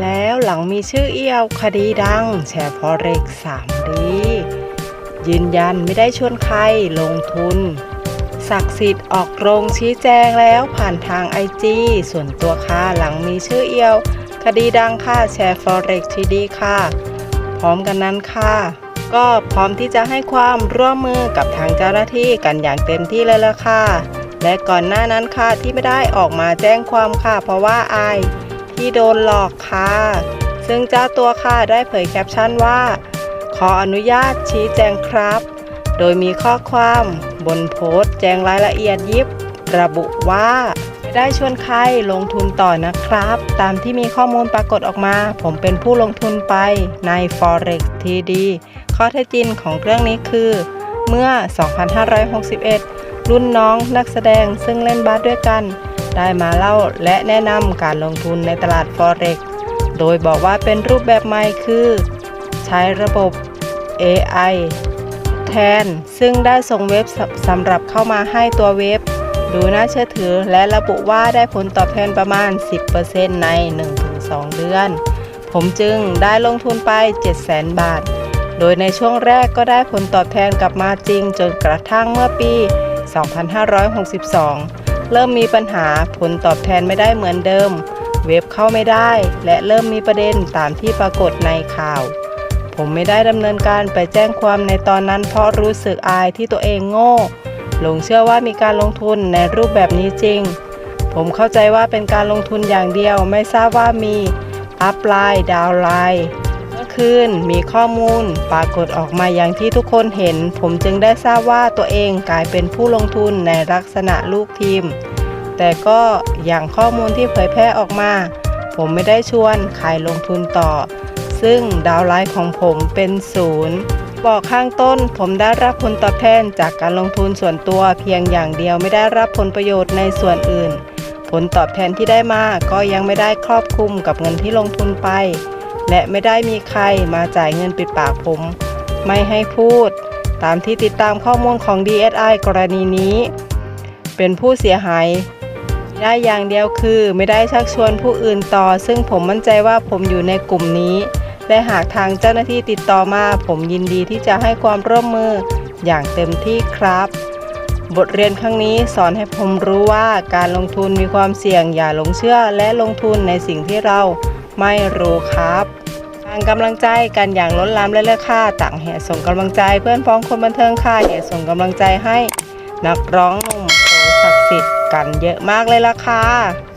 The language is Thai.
แล้วหลังมีชื่อเอียวคดีดัง แชร์พอเรกสามดียืนยันไม่ได้ชวนใครลงทุน ศักดิ์สิทธิ์ออกโรงชี้แจงแล้วผ่านทางไอจีส่วนตัวค่ะหลังมีชื่อเอียวคดีดังค่ะแชร์ Forex ทีดีค่ะ พร้อมกันนั้นค่ะ ก็พร้อมที่จะให้ความร่วมมือกับทางเจ้าหน้าที่กันอย่างเต็มที่เลยละค่ะ และก่อนหน้านั้นค่ะที่ไม่ได้ออกมาแจ้งความค่ะ เพราะว่าอาย ที่โดนหลอกค่ะ ซึ่งเจ้าตัวค่ะได้เผยแคปชั่นว่า ขออนุญาตชี้แจงครับ โดยมีข้อความบนโพสต์แจ้งรายละเอียดยิบ ระบุว่าไม่ได้ชวนใครลงทุนต่อนะครับ ตามที่มีข้อมูลปรากฏออกมา ผมเป็นผู้ลงทุนไปใน Forex TD ข้อเท็จจริงของเรื่องนี้คือ เมื่อ 2561 รุ่นน้องนักแสดงซึ่งเล่นบาสด้วยกัน ได้มาเล่าและแนะนำการลงทุนในตลาด Forex โดยบอกว่าเป็นรูปแบบใหม่คือ ใช้ระบบ AI แทน ซึ่งได้ส่งเว็บสสำหรับเข้ามาให้ตัวเว็บ ดูน่าเชื่อถือและระบุว่าได้ผลตอบแทนประมาณ 10%ใน 1-2 เดือน ผมจึงได้ลงทุนไป 700,000 บาท โดยในช่วงแรกก็ได้ผลตอบแทนกลับมาจริงจนกระทั่งเมื่อปี 2562 เริ่มมีปัญหาผลตอบแทนไม่ได้เหมือนเดิม เว็บเข้าไม่ได้ และเริ่มมีประเด็นตามที่ปรากฏในข่าว ผมไม่ได้ดำเนินการไปแจ้งความในตอนนั้นเพราะรู้สึกอายที่ตัวเองโง่หลงเชื่อว่ามีการลงทุนในรูปแบบนี้จริง ผมเข้าใจว่าเป็นการลงทุนอย่างเดียวไม่ทราบว่ามีอัพไลน์ดาวไลน์ เมื่อคืนมีข้อมูลปรากฏออกมาอย่างที่ทุกคนเห็น ผมจึงได้ทราบว่าตัวเองกลายเป็นผู้ลงทุนในลักษณะลูกทีม แต่ก็อย่างข้อมูลที่เผยแพร่ออกมา ผมไม่ได้ชวนใครลงทุนต่อ ซึ่งดาวไลน์ของผมเป็นศูนย์บอกข้างต้นผมได้รับผลตอบแทนจากการลงทุนส่วนตัวเพียงอย่างเดียวไม่ได้รับผลประโยชน์ในส่วนอื่น ผลตอบแทนที่ได้มาก็ยังไม่ได้ครอบคลุมกับเงินที่ลงทุนไป และไม่ได้มีใครมาจ่ายเงินปิดปากผม ไม่ให้พูด ตามที่ติดตามข้อมูลของ DSI กรณีนี้ เป็นผู้เสียหายได้อย่างเดียวคือไม่ได้ชักชวนผู้อื่นต่อ ซึ่งผมมั่นใจว่าผมอยู่ในกลุ่มนี้ และหากทางเจ้าหน้าที่ติดต่อมา ผมยินดีที่จะให้ความร่วมมืออย่างเต็มที่ครับ บทเรียนครั้งนี้สอนให้ผมรู้ว่าการลงทุนมีความเสี่ยงอย่าหลงเชื่อและลงทุนในสิ่งที่เรา ไม่รู้ครับทางกำลังใจกันอย่างล้นลามเลยเลยค่ะต่างแห่ส่งกำลังใจเพื่อนพ้องคนบันเทิงค่ะแห่ส่งกำลังใจให้นักร้องหนุ่มโตศักดิ์สิทธิ์กันเยอะมากเลยล่ะค่ะ